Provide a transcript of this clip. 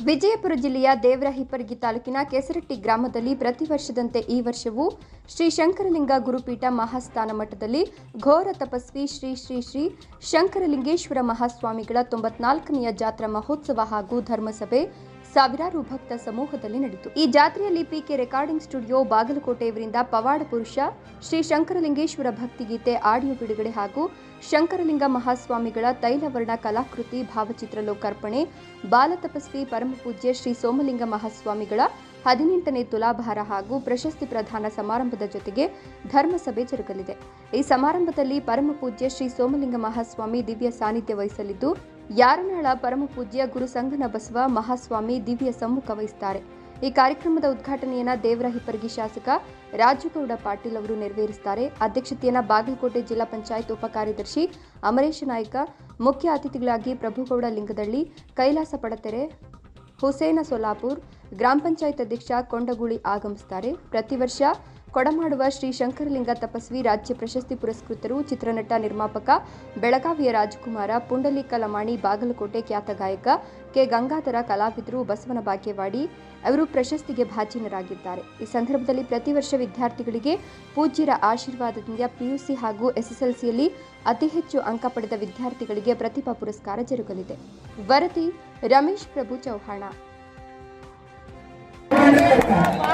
ವಿಜಯಪುರ ಜಿಲ್ಲೆಯ ದೇವರಹಿಪ್ಪರಗಿ ತಾಲೂಕಿನ ಕೆಸರಟ್ಟಿ ಗ್ರಾಮದಲ್ಲಿ ಪ್ರತಿ ವರ್ಷದಂತೆ ಈ ವರ್ಷವೂ ಶ್ರೀ ಶಂಕರಲಿಂಗ ಗುರುಪೀಠ ಮಹಾಸ್ಥಾನ ಮಠದಲ್ಲಿ ಘೋರ ತಪಸ್ವಿ ಶ್ರೀ ಶ್ರೀ ಶ್ರೀ ಶಂಕರಲಿಂಗೇಶ್ವರ ಮಹಾಸ್ವಾಮಿಗಳ ತೊಂಬತ್ನಾಲ್ಕನೆಯ ಜಾತ್ರಾ ಮಹೋತ್ಸವ ಹಾಗೂ ಧರ್ಮಸಭೆ ಸಾವಿರಾರು ಭಕ್ತ ಸಮೂಹದಲ್ಲಿ ನಡೆಯಿತು. ಈ ಜಾತ್ರೆಯಲ್ಲಿ ಪಿಕೆ ರೆಕಾರ್ಡಿಂಗ್ ಸ್ಟುಡಿಯೋ ಬಾಗಲಕೋಟೆಯವರಿಂದ ಪವಾಡ ಪುರುಷ, ಶ್ರೀ ಶಂಕರಲಿಂಗೇಶ್ವರ ಭಕ್ತಿಗೀತೆ ಆಡಿಯೋ ಬಿಡುಗಡೆ ಹಾಗೂ ಶಂಕರಲಿಂಗ ಮಹಾಸ್ವಾಮಿಗಳ ತೈಲವರ್ಣ ಕಲಾಕೃತಿ ಭಾವಚಿತ್ರ ಲೋಕಾರ್ಪಣೆ ಬಾಲತಪಸ್ವಿ ಪರಮಪೂಜ್ಯ ಶ್ರೀ ಸೋಮಲಿಂಗ ಮಹಾಸ್ವಾಮಿಗಳ ಹದಿನೆಂಟನೇ ತುಲಾಭಾರ ಹಾಗೂ ಪ್ರಶಸ್ತಿ ಪ್ರದಾನ ಸಮಾರಂಭದ ಜೊತೆಗೆ ಧರ್ಮಸಭೆ ಜರುಗಲಿದೆ. ಈ ಸಮಾರಂಭದಲ್ಲಿ ಪರಮಪೂಜ್ಯ ಶ್ರೀ ಸೋಮಲಿಂಗ ಮಹಾಸ್ವಾಮಿ ದಿವ್ಯ ಸಾನ್ನಿಧ್ಯ ವಹಿಸಲಿದ್ದು ಯಾರನಾಳ ಪರಮಪೂಜ್ಯ ಗುರು ಸಂಗನ ಬಸವ ಮಹಾಸ್ವಾಮಿ ದಿವ್ಯ ಸಮ್ಮುಖ ವಹಿಸುತ್ತಾರೆ ಈ ಕಾರ್ಯಕ್ರಮದ ಉದ್ಘಾಟನೆಯನ್ನ ದೇವರ ಹಿಪ್ಪರಗಿ ಶಾಸಕ ರಾಜುಗೌಡ ಪಾಟೀಲ್ ಅವರು ನೆರವೇರಿಸುತ್ತಾರೆ ಅಧ್ಯಕ್ಷತೆಯನ್ನ ಬಾಗಲಕೋಟೆ ಜಿಲ್ಲಾ ಪಂಚಾಯತ್ ಉಪ ಕಾರ್ಯದರ್ಶಿ ಅಮರೇಶ ನಾಯ್ಕ, ಮುಖ್ಯ ಅತಿಥಿಗಳಾಗಿ ಪ್ರಭುಗೌಡ ಲಿಂಗದಳ್ಳಿ, ಕೈಲಾಸ ಪಡತೆರೆ, ಹುಸೇನ ಸೊಲಾಪುರ್ ಗ್ರಾಮ ಪಂಚಾಯತ್ ಅಧ್ಯಕ್ಷ ಕೊಂಡಗುಳಿ ಆಗಮಿಸುತ್ತಾರೆ. ಪ್ರತಿ ವರ್ಷ ಕೊಡಮಾಡುವ ಶ್ರೀ ಶಂಕರಲಿಂಗ ತಪಸ್ವಿ ರಾಜ್ಯ ಪ್ರಶಸ್ತಿ ಪುರಸ್ಕೃತರು, ಚಿತ್ರನಟ ನಿರ್ಮಾಪಕ ಬೆಳಗಾವಿಯ ರಾಜಕುಮಾರ ಪುಂಡಲೀಕ ಕಲಮಾಣಿ, ಬಾಗಲಕೋಟೆ ಖ್ಯಾತ ಗಾಯಕ ಕೆ. ಗಂಗಾಧರ ಕಲಾವಿದರು, ಬಸವನ ಬಾಗೇವಾಡಿ ಅವರು ಪ್ರಶಸ್ತಿಗೆ ಭಾಜನರಾಗಿದ್ದಾರೆ. ಈ ಸಂದರ್ಭದಲ್ಲಿ ಪ್ರತಿ ವರ್ಷ ವಿದ್ಯಾರ್ಥಿಗಳಿಗೆ ಪೂಜ್ಯರ ಆಶೀರ್ವಾದದಿಂದ ಪಿಯುಸಿ ಹಾಗೂ ಎಸ್ಎಸ್ಎಲ್ಸಿಯಲ್ಲಿ ಅತಿ ಹೆಚ್ಚು ಅಂಕ ಪಡೆದ ವಿದ್ಯಾರ್ಥಿಗಳಿಗೆ ಪ್ರತಿಭಾ ಪುರಸ್ಕಾರ ಜರುಗಲಿದೆ. ವರದಿ ರಮೇಶ್ ಪ್ರಭು ಚೌಹಾಣ. Thank you.